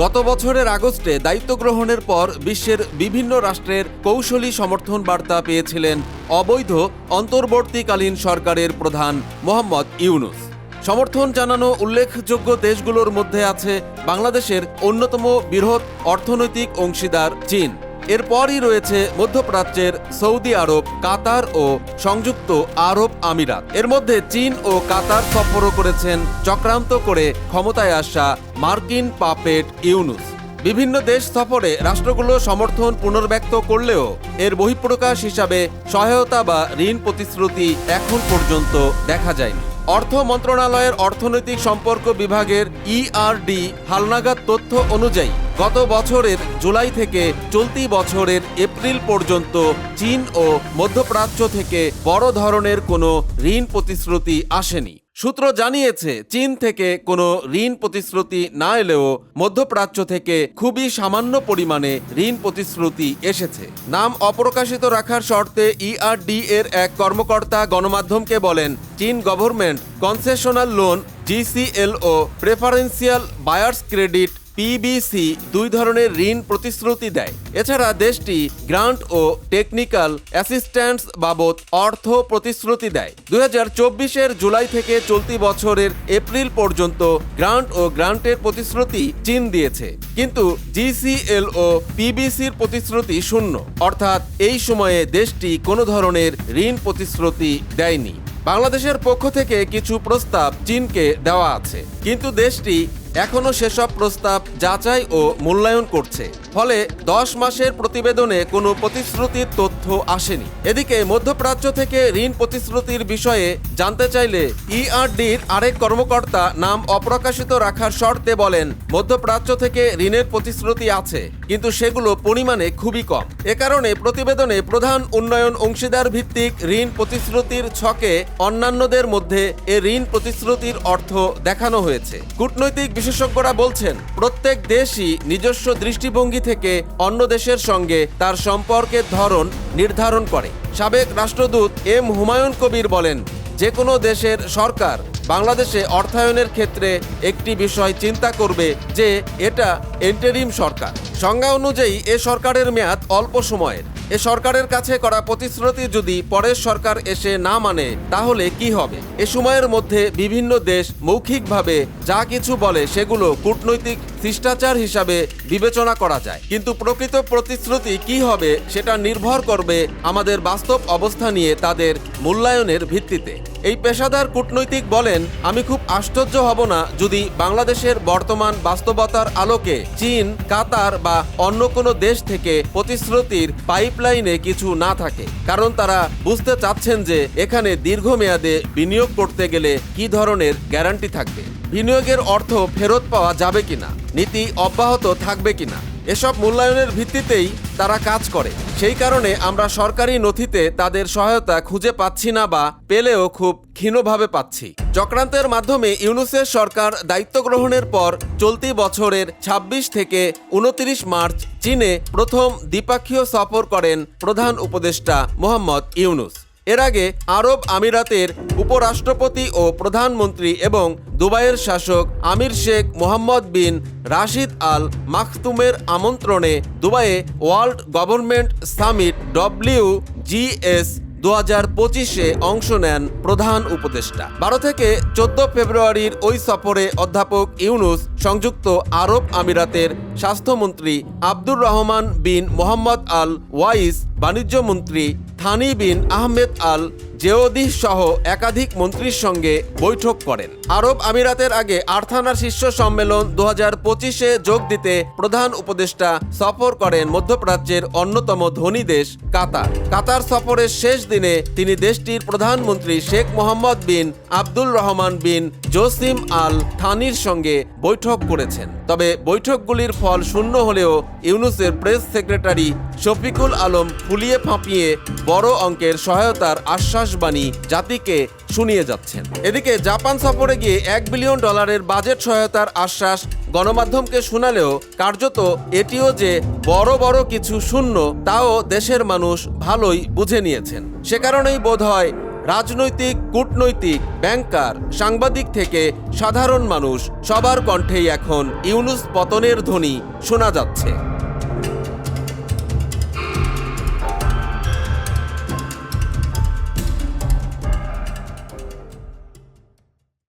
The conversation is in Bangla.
গত বছরের আগস্টে দায়িত্ব গ্রহণের পর বিশ্বের বিভিন্ন রাষ্ট্রের কৌশলী সমর্থন বার্তা পেয়েছিলেন অবৈধ অন্তর্বর্তীকালীন সরকারের প্রধান মোহাম্মদ ইউনুস। সমর্থন জানানো উল্লেখযোগ্য দেশগুলোর মধ্যে আছে বাংলাদেশের অন্যতম বৃহৎ অর্থনৈতিক অংশীদার চীন। এরপরই রয়েছে মধ্যপ্রাচ্যের সৌদি আরব, কাতার ও সংযুক্ত আরব আমিরাত। এর মধ্যে চীন ও কাতার সফরও করেছেন চক্রান্ত করে ক্ষমতায় আসা মার্কিন পাপেট ইউনুস। বিভিন্ন দেশ সফরে রাষ্ট্রগুলো সমর্থন পুনর্ব্যক্ত করলেও এর বহিঃপ্রকাশ হিসাবে সহায়তা বা ঋণ প্রতিশ্রুতি এখন পর্যন্ত দেখা যায়নি। অর্থ মন্ত্রণালয়ের অর্থনৈতিক সম্পর্ক বিভাগের ইআরডি হালনাগাদ তথ্য অনুযায়ী গত বছরের জুলাই থেকে চলতি বছরের এপ্রিল পর্যন্ত চীন ও মধ্যপ্রাচ্য থেকে বড় ধরনের কোনো ঋণ প্রতিশ্রুতি আসেনি। সূত্র জানিয়েছে, চীন থেকে কোনো ঋণ প্রতিশ্রুতি না এলেও মধ্যপ্রাচ্য থেকে খুবই সামান্য পরিমাণে ঋণ প্রতিশ্রুতি এসেছে। নাম অপ্রকাশিত রাখার শর্তে ইআরডি এর এক কর্মকর্তা গণমাধ্যমকে বলেন, চীন government concessional loan GCL preferential buyer's credit PBC দুই ধরনের ঋণ প্রতিশ্রুতি দেয়। এছাড়া দেশটি গ্রান্ট ও টেকনিক্যাল অ্যাসিস্ট্যান্স বাবদ অর্থ প্রতিশ্রুতি দেয়। দুই হাজার চব্বিশের জুলাই থেকে চলতি বছরের এপ্রিল পর্যন্ত গ্রান্ট ও গ্রান্টের প্রতিশ্রুতি চীন দিয়েছে। কিন্তু জিসিএল ও পিবিসির প্রতিশ্রুতি শূন্য। অর্থাৎ এই সময়ে দেশটি কোনো ধরনের ঋণ প্রতিশ্রুতি দেয়নি। বাংলাদেশের পক্ষ থেকে কিছু প্রস্তাব চীনকে দেওয়া আছে। কিন্তু দেশটি এখনও সেসব প্রস্তাব যাচাই ও মূল্যায়ন করছে। ফলে দশ মাসের প্রতিবেদনে কোনো প্রতিশ্রুতির তথ্য আসেনি। এদিকে মধ্যপ্রাচ্য থেকে ঋণ প্রতিশ্রুতির বিষয়ে জানতে চাইলে ইআরডির আরেক কর্মকর্তা নাম অপ্রকাশিত রাখার শর্তে বলেন, মধ্যপ্রাচ্য থেকে ঋণের প্রতিশ্রুতি আছে, কিন্তু সেগুলো পরিমাণে খুবই কম। এ কারণে প্রতিবেদনে প্রধান উন্নয়ন অংশীদার ভিত্তিক ঋণ প্রতিশ্রুতির ছকে অন্যান্যদের মধ্যে এ ঋণ প্রতিশ্রুতির অর্থ দেখানো হয়েছে। কূটনৈতিক বিশেষজ্ঞরা বলছেন, প্রত্যেক দেশই নিজস্ব দৃষ্টিভঙ্গি থেকে অন্য দেশের সঙ্গে তার সম্পর্কের ধরন নির্ধারণ করে। সাবেক রাষ্ট্রদূত এম হুমায়ুন কবির বলেন যে কোনো দেশের সরকার বাংলাদেশে অর্থায়নের ক্ষেত্রে একটি বিষয় চিন্তা করবে যে, এটা এন্টেরিম সরকার। সংজ্ঞা অনুযায়ী এ সরকারের মেয়াদ অল্প সময়ের। এ সরকারের কাছে করা প্রতিশ্রুতি যদি পরের সরকার এসে না মানে তাহলে কি হবে? এ সময়ের মধ্যে বিভিন্ন দেশ মৌখিকভাবে যা কিছু বলে সেগুলো কূটনৈতিক শিষ্টাচার হিসাবে বিবেচনা করা যায়। কিন্তু প্রকৃত প্রতিশ্রুতি কি হবে, সেটা নির্ভর করবে আমাদের বাস্তব অবস্থা নিয়ে তাদের মূল্যায়নের ভিত্তিতে। এই পেশাদার কূটনৈতিক বলেন, আমি খুব আশ্চর্য হব না যদি বাংলাদেশের বর্তমান বাস্তবতার আলোকে চীন, কাতার বা অন্য কোনো দেশ থেকে প্রতিশ্রুতির পাইপলাইনে কিছু না থাকে। কারণ তারা বুঝতে চাচ্ছেন যে এখানে দীর্ঘমেয়াদে বিনিয়োগ করতে গেলে কি ধরনের গ্যারান্টি থাকবে। বিনিয়োগের অর্থ ফেরত পাওয়া যাবে কিনা? নীতি অব্যাহত থাকবে কিনা? এসব মূল্যায়নের ভিত্তিতেই তারা কাজ করে। সেই কারণে আমরা সরকারি নথিতে তাদের সহায়তা খুঁজে পাচ্ছি না বা পেলেও খুব ক্ষীণভাবে পাচ্ছি। চক্রান্তের মাধ্যমে ইউনুসের সরকার দায়িত্ব গ্রহণের পর চলতি বছরের ২৬ থেকে উনত্রিশ মার্চ চীনে প্রথম দ্বিপাক্ষীয় সফর করেন প্রধান উপদেষ্টা মোহাম্মদ ইউনুস। এর আগে আরব আমিরাতের উপরাষ্ট্রপতি ও প্রধানমন্ত্রী এবং দুবাইয়ের শাসক আমির শেখ মোহাম্মদ বিন রাশিদ আল মাখতুমের আমন্ত্রণে দুবাইয়ে world government summit W GS দু হাজার পঁচিশে অংশ নেন প্রধান উপদেষ্টা। বারো থেকে চোদ্দ ফেব্রুয়ারির ওই সফরে অধ্যাপক ইউনুস সংযুক্ত আরব আমিরাতের স্বাস্থ্যমন্ত্রী Abdur Rahman bin Mohammed Al Owais বাণিজ্য মন্ত্রী Thani bin Ahmed Al Zeyoudi সহ একাধিক মন্ত্রীর সঙ্গে বৈঠক করেন। আরব আমিরাতের আগে আর্থানার শীর্ষ সম্মেলন দু হাজার পঁচিশে যোগ দিতে প্রধান উপদেষ্টা সফর করেন মধ্যপ্রাচ্যের অন্যতম ধনী দেশ কাতার। কাতার সফরের শেষ দিনে তিনি দেশটির প্রধানমন্ত্রী শেখ মোহাম্মদ বিন আব্দুল রহমান বিন জসিম আল থানির সঙ্গে বৈঠক করেছেন। তবে বৈঠকগুলির ফল শূন্য হলেও ইউনুসের প্রেস সেক্রেটারি শফিকুল আলম ফুলিয়ে ফাঁপিয়ে বড় অঙ্কের সহায়তার আশ্বাসবাণী জাতিকে শুনিয়ে যাচ্ছেন। এদিকে জাপান সফরে গিয়ে এক বিলিয়ন ডলারের বাজেট সহায়তার আশ্বাস গণমাধ্যমকে শোনালেও কার্যত এটিও যে বড় বড় কিছু শূন্য, তাও দেশের মানুষ ভালোই বুঝে নিয়েছেন। সে কারণেই বোধ হয় রাজনৈতিক, কূটনৈতিক, ব্যাংকার, সাংবাদিক থেকে সাধারণ মানুষ সবার কণ্ঠেই এখন ইউনুস পতনের ধ্বনি শোনা যাচ্ছে।